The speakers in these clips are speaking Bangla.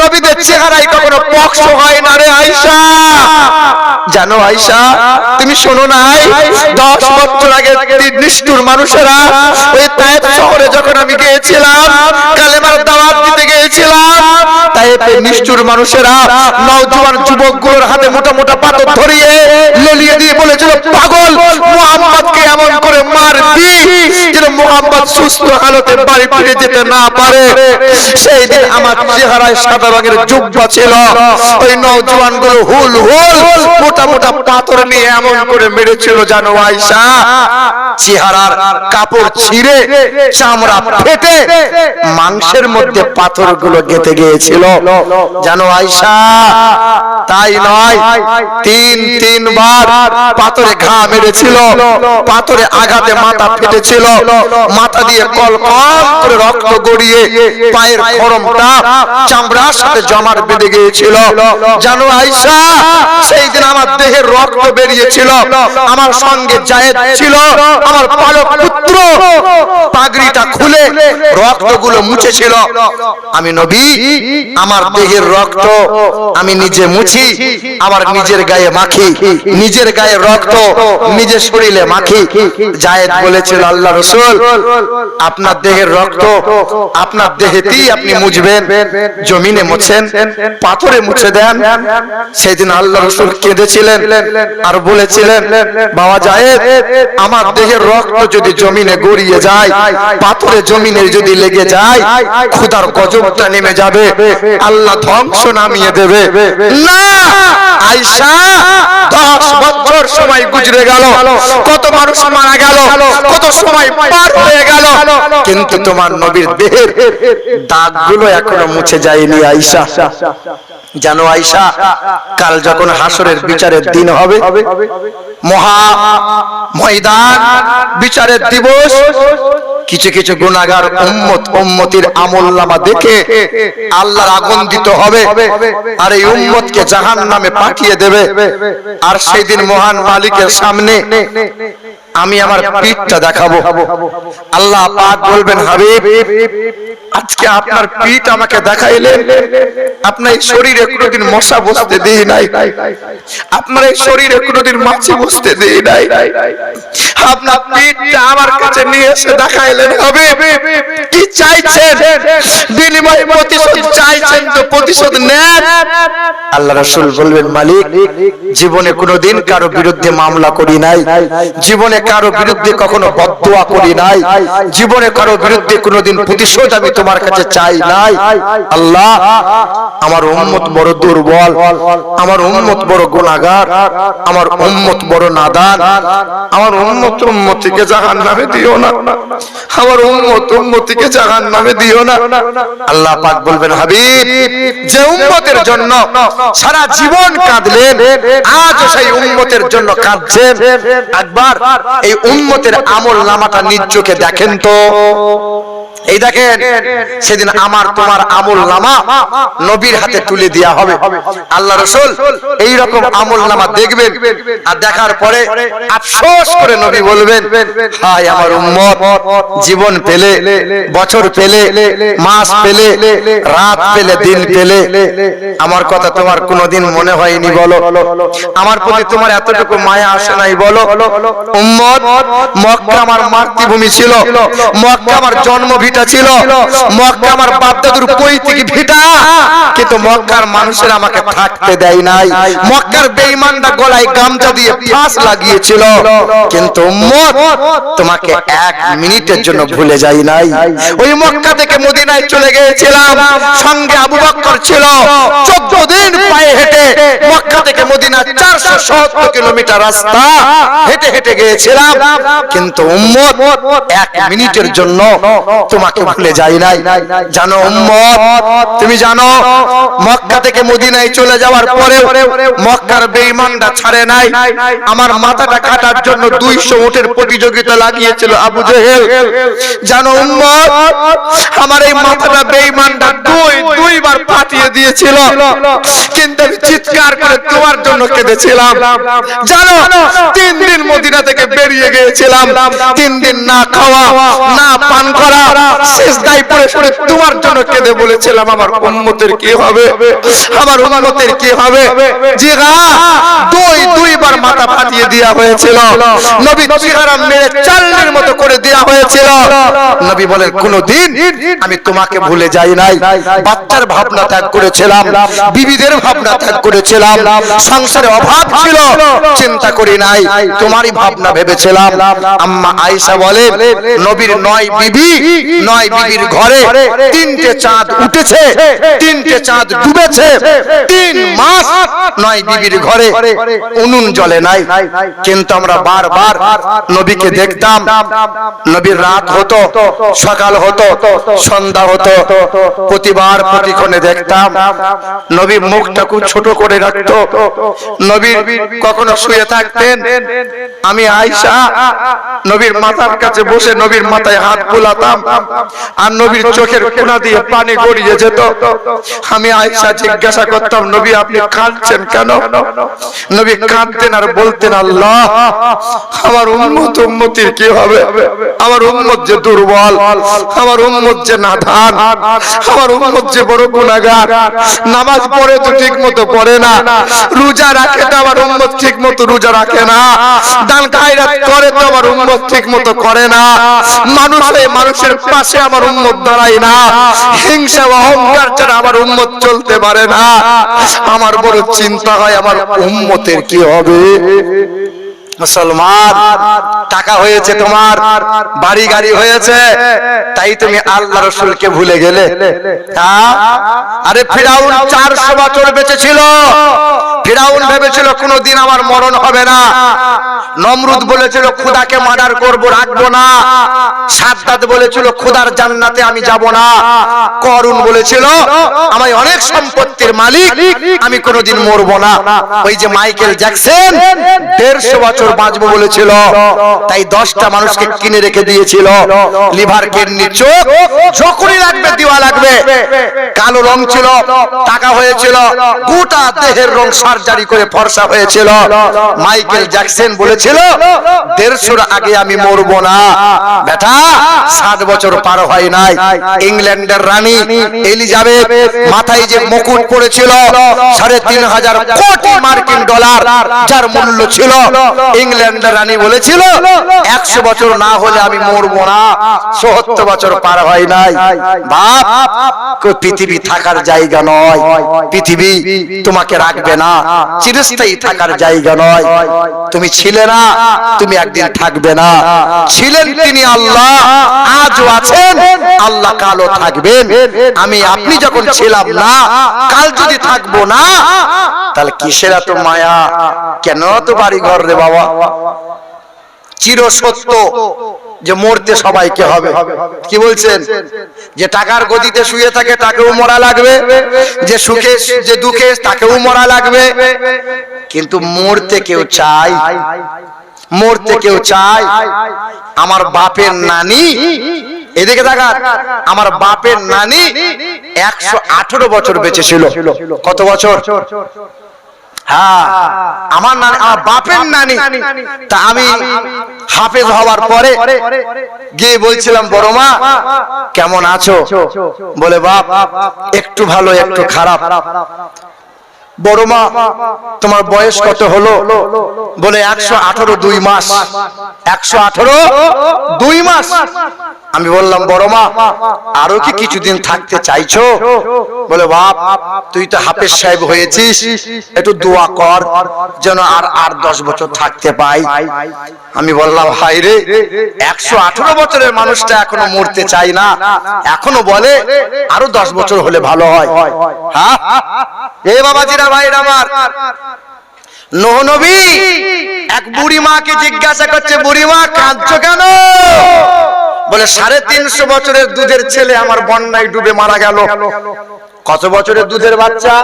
নবীদের চেহারায় কখনো পক্ষ হয় না রে জানো তুমি শোনো নাই? দশ বছর আগে নিষ্ঠুর মানুষেরা ওই তায়েব শহরে যখন আমি গিয়েছিলাম কালেমার দাওয়াত দিতে গিয়েছিলাম তায়েবে নিষ্ঠুর মানুষেরা নওজোয়ান যুবকগুলোর হাতে মোটা মোটা পাথর ধরিয়ে লেলিয়ে দিয়ে বলেছিল পাগল মুহাম্মদকে এমন করে মারবি যেন মুহাম্মদ সুস্থ হালতে বাড়ি ফিরে যেতে না পারে। সেই দিন আমার চেহারায় সাদা রঙের জুব্বা ছিল। ওই নওজোয়ানগুলো হুল হুল মোটা মোটা পাথর নিয়ে এমন করে মেরেছিল জানো আয়সা চেহারার কাপড় ছিঁড়ে, চামড়া ফেটে, মাংসের মধ্যে পাথরগুলো গেঁথে গিয়েছিল। জানো আয়সা তাই নয়, তিন, তিনবার পাথরে ঘা মেরেছিল, পাথরে আঘাতে মাথা ফেটেছিল মাথা দিয়ে কল কল করে রক্ত গড়িয়ে পায়ের খরমটা চামড়ার সাথে জমাট বেঁধে গিয়েছিল। জানো আয়সা সেই দিন আমার দেহের রক্ত বেরিয়েছিল। আমার সঙ্গে জায়েদ ছিল, আমার পালক পুত্র। পাগড়িটা খুলে রক্তগুলো মুছেছিল। আমি নবী, আমার দেহের রক্ত আমি নিজে মুছি আমার নিজের গায়ে মাখি। নিজের গায়ে রক্ত, নিজের শরীরে মাখি। জায়েদ বলেছিল, আল্লাহ রসুল আপনার দেহের রক্ত, আপনার দেহেতেই আপনি মুছবেন জমিনে মুছেন, পাথরে মুছে দেন। সেদিন আল্লাহ রসুল কেঁদেছিলেন আর বলেছিলেন, বাবা জায়েদ, আমার দেহের রক্ত যদি জমিনে গড়িয়ে যায়, পাথরে জমিনে যদি লেগে যায় খুদার গজবটা নেমে যাবে, আল্লাহ ধ্বংস নামিয়ে দেবে। না দশ বছর সময় গুজরে গেল, কত মানুষ মারা গেল, কত সময় পার হয়ে গেল। কিন্তু তোমার নবীর দেহের দাগগুলো এখনও মুছে যায়নি আয়সা জানো আয়সা কাল যখন হাসরের বিচারের দিন হবে, মহা ময়দান, বিচারের দিবস, কিছু কিছু গুণাগার উম্মত, উম্মতির আমল নামা দেখে আল্লাহর আগুন দিতে হবে, আর এই উম্মতকে জাহান নামে পাঠিয়ে দেবে। আর সেই দিন মহান মালিকের সামনে আমি আমার পিঠটা দেখাবো। আল্লাহ পাক বলবেন হাবিব আজকে আপনার পিঠ আমাকে দেখাইলেন। আপনার এই শরীরে কোনোদিন মশা বসতে দিই নাই। আপনার এই শরীরে কোনোদিন মাছি বসতে দিই নাই। আপনার পিঠটা আমার কাছে নিয়ে এসে দেখাইলেন হবে। কি চাইছেন? বিনিময় প্রতিশোধ চাইছেন তো প্রতিশোধ নেন। আল্লাহ রাসূল বলবেন, মালিক, জীবনে কোনোদিন কারও বিরুদ্ধে মামলা করি নাই। জীবনে কারও বিরুদ্ধে কখনো বদদোয়া করি নাই। জীবনে কারও বিরুদ্ধে কোনোদিন প্রতিশোধ আমি তোমার কাছে চাই নাই। আল্লাহ, আমার উম্মত বড় দুর্বল, আমার উম্মত বড় গুনাহগার, আমার উম্মত বড় নাদান, আমার উম্মত উম্মতিকে জাহান্নামে দিও না। আমার উম্মত, উম্মতিকে জাহান্নামে দিও না। আল্লাহ পাক বলবেন, হাবিব, যে উম্মতের জন্য সারা জীবন কাঁদলেন, আজ সেই উম্মতের জন্য কাঁদছেন। একবার এই উম্মতের আমল নামাটা নিজ চোখে দেখেন তো। এই দেখেন, সেদিন আমার তোমার আমল নামা নবীর হাতে তুলে দেওয়া হবে। আল্লাহ রসুল এই রকম আমল নামা দেখবেন আর দেখার পরে আফসোস করে নবী বলবেন, হায় আমার উম্মত, জীবন পেলে, বছর পেলে, মাস পেলে, রাত পেলে, দিন পেলে, আমার কথা তোমার কোনোদিন মনে হয়নি বলো। আমার প্রতি তোমার এতটুকু মায়া আসে নাই বলো। উম্মত, মক্কা আমার মাতৃভূমি ছিল। মক্কা আমার জন্ম ভিটা ছিল। মক্কা আমার বাপ দাদুর পৈতৃক ভিটা। কিন্তু মক্কার মানুষের আমাকে থাকতে দেয় নাই। মক্কার বেঈমানরা গলায় গামছা দিয়ে ফাঁস লাগিয়েছিল। কিন্তু উম্মত তোমাকে এক মিনিটের জন্য ভুলে যাই নাই। ওই মক্কা থেকে মদিনায় চলে গিয়েছিলাম। সঙ্গে আবু বক্কর ছিল। চোদ্দ দিন পায়ে হেঁটে মক্কা থেকে মদিনা চারশো সত্তর কিলোমিটার রাস্তা হেঁটে হেঁটে গিয়েছিলাম। কিন্তু উম্মত এক মিনিটের জন্য তোমাকে ভুলে যাই নাই। জানো তুমি জানো, মক্কা থেকে মদিনায় চলে যাওয়ার পরে মক্কার বেঈমানরা ছাড়ে নাই। আমার মাথাটা কাটার জন্য দুইশো উটের প্রতিযোগিতা লাগিয়েছিল আবু জেহেল। জানো উম্মত, আমার এই মাথাটা বেঈমানরা দুই দুইবার পাঠিয়ে দিয়েছিল। কিন্তু চিৎকার করে তোমার জন্য কেঁদেছিলাম। জানো, তিন দিন মদিনা থেকে বেরিয়ে গিয়েছিলাম। তিন দিন না খাওয়া, না পান করা শেষ দায় পড়ে পড়ে তোমার জন্য কেঁদে বলেছিলাম, আমার উম্মতের কি হবে? আমার উম্মতের কি হবে? জি গা দুই, দুইবার মাথা ফাটিয়ে দেওয়া হয়েছিল। নবী চেহারা মেরে চালনির মতো করে দেওয়া হয়েছিল। নবী বলেন, কোনদিন আমি তোমাকে ভুলে যাই নাই। বাচ্চার ভাবনা ত্যাগ করেছিলাম, বিবিদের ভাবনা ত্যাগ করেছিলাম। সংসারে অভাব ছিল, চিন্তা করি নাই, তোমারই ভাবনা ভেবেছিলাম। আম্মা আয়েশা বলে, নবীর নয় বিবি, নয় বিবির ঘরে তিনটে চাঁদ উঠেছে, তিনটে চাঁদ ডুবেছে, তিন মাস নয় বিবির ঘরে উনুন জ্বলে নাই। কিন্তু আমরা বারবার নবীকে দেখতাম, নবীর রাত হতো, সকাল হতো, সন্ধ্যা হতো, প্রতিবার প্রতিক্ষণে দেখতাম, নবী মুখটা খুব ছোট করে রাখতো নবী কখনো শুয়ে থাকতেন? আমি আয়সা নবীর মাথার কাছে বসে নবীর মাথায় হাত বুলাতাম আর নবীর চোখের কোনা দিয়ে পানি গড়িয়ে যেত। আমি আয়সা জিজ্ঞাসা করতাম, নবী, আপনি কাঁদছেন কেন? নবী কাঁদতেন আর বলতেন, আল্লাহ, আমার উম্মত, উম্মতির কি হবে? আমার উম্মত যে দুর্বল, আমার উম্মত যে নাধান, আমার উম্মত যে বড় গুনাহগার। নামাজ পড়ে তো ঠিক মতো পড়ে না রোজা রাখে তো আমার উম্মত ঠিক মতো রোজা রাখে না। দান খায়রাত করে তো আমার উম্মত ঠিক মতো করে না। মানুষ মানুষের পাশে আমার উম্মত দাঁড়ায় না। হিংসা অহংকার ছাড়া আমার উম্মত চলতে পারে না। আমার বড় চিন্তা হয়, আমার উম্মতের কি হবে? মুসলমান, টাকা হয়েছে তোমার, বাড়ি গাড়ি হয়েছে, তাই তুমি আল্লাহ রসুলকে ভুলে গেলে? আরে ফিরাউন চারশো বছর বেঁচে ছিল ফিরাউন ভেবেছিল কোনোদিন আমার মরণ হবে না। নমরুদ বলেছিল, খুদাকে মার্ডার করব, রাখব না। সাদ্দাত বলেছিল, খুদার জান্নাতে আমি যাব না। করুন বলেছিল আমি অনেক সম্পত্তির মালিক, আমি কোনোদিন মরবো না। ওই যে মাইকেল জ্যাকসন, দেড়শো বছর বাঁচবো বলেছিল, তাই দশটা মানুষকে কিনে রেখে দিয়েছিল। লিভার কিডনি চোখ যখনই লাগবে, দিওয়া লাগবে। কালো রং ছিল, টাকা হয়েছিল, গোটা দেহের রং সার্জারি করে ফর্সা হয়েছিল। মাইকেল জ্যাকসন বলেছিল, দেড়শোর আগে আমি মরবো না। বেটা, ষাট বছর পার হয় নাই। ইংল্যান্ডের রানী এলিজাবেথ মাথায় যে মুকুট পড়েছিল, সাড়ে তিন হাজার কোটি মার্কিন ডলার, যার মূল্য ছিল ইংল্যান্ডের রানী বলেছিল, একশো বছর না হলে আমি মরবো না। সত্তর বছর পার হয় নাই। বাপ পৃথিবী থাকার জায়গা নয়। পৃথিবী তোমাকে রাখবে না। চিরস্থায়ী থাকার জায়গা নয়। তুমি ছিলে না, তুমি একদিন থাকবে না। ছিলেন তিনি আল্লাহ, আজও আছেন। আল্লাহ কালও থাকবেন। আমি, আপনি যখন ছিলাম না, কাল যদি থাকব না, তাহলে কিসের এত মায়া? কেন তো বাড়ি ঘর রে বাবা? চির সত্য যে মরতে সবাইকে হবে। কি বলছেন? যে টাকার শুয়ে থাকে তাকেও মরা লাগবে, যে সুখে, যে দুঃখে তাকেও মরা লাগবে। কিন্তু মরতে কেউ চাই মরতে কেউ চাই আমার বাপের নানি। এদিকে দেখান আমার বাপের নানি একশো আঠেরো বছর বেঁচে ছিল। কত বছর? হ্যাঁ আমার নানি আমার বাপের নানি। তা আমি হাফেজ হওয়ার পরে গিয়ে বলছিলাম বড় মা কেমন আছো? বলে বাপ একটু ভালো একটু খারাপ। বড় মা তোমার বয়স কত হলো? বলে একশো আঠারো দুই মাস। একশো আঠারো দুই মাস? আমি বললাম, বড় মা, আরও কি কিছুদিন থাকতে চাইছো? বলে, বাপ, তুই তো হাফেজ সাহেব হয়েছিস, একটু দোয়া কর যেন আর আর দশ বছর থাকতে পাই। আমি বললাম হাই রে, একশো আঠারো বছরের মানুষটা এখনও মরতে চাই না। এখনও বলে আরও দশ বছর হলে ভালো হয়। হ্যাঁ? এ বাবাজিরা, ভাইরা আমার। নোহ নবী, এক বুড়ি মাকে জিজ্ঞাসা করছে, বুড়ি মা, কাঁদছো কেন? বলে, সাড়ে তিনশো বছরের দুধের ছেলে আমার বন্যায় ডুবে মারা গেল। কত বছরের দুধের বাচ্চা?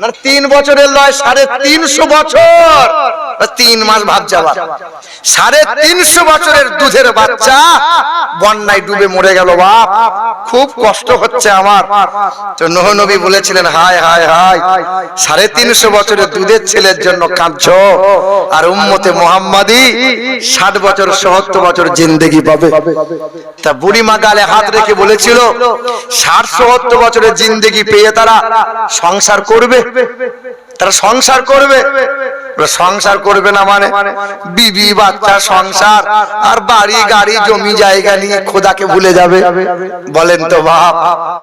না তিন বছরের লয় সাড়ে তিনশো বছর। তিন মাস সাড়ে তিনশো বছরের দুধের বাচ্চা খুব কষ্ট হচ্ছে আমার। নোহ নবী বলেছিলেন, হায় হায় হায়, সাড়ে তিনশো বছরের দুধের ছেলের জন্য কাঁদছ। আর উম্মতে মোহাম্মদী ষাট বছর, সত্তর বছর জিন্দেগি পাবে। তা বুড়ি মা গালে হাত রেখে বলেছিল, ষাট, সত্তর বছরের জিন্দেগি পেয়ে তারা সংসার করবে? তারা সংসার করবে। সংসার করবে না মানে? বিবি, বাচ্চা, সংসার, আর বাড়ি, গাড়ি, জমি, জায়গা নিয়ে খোদাকে ভুলে যাবে। বলেন তো বাপ।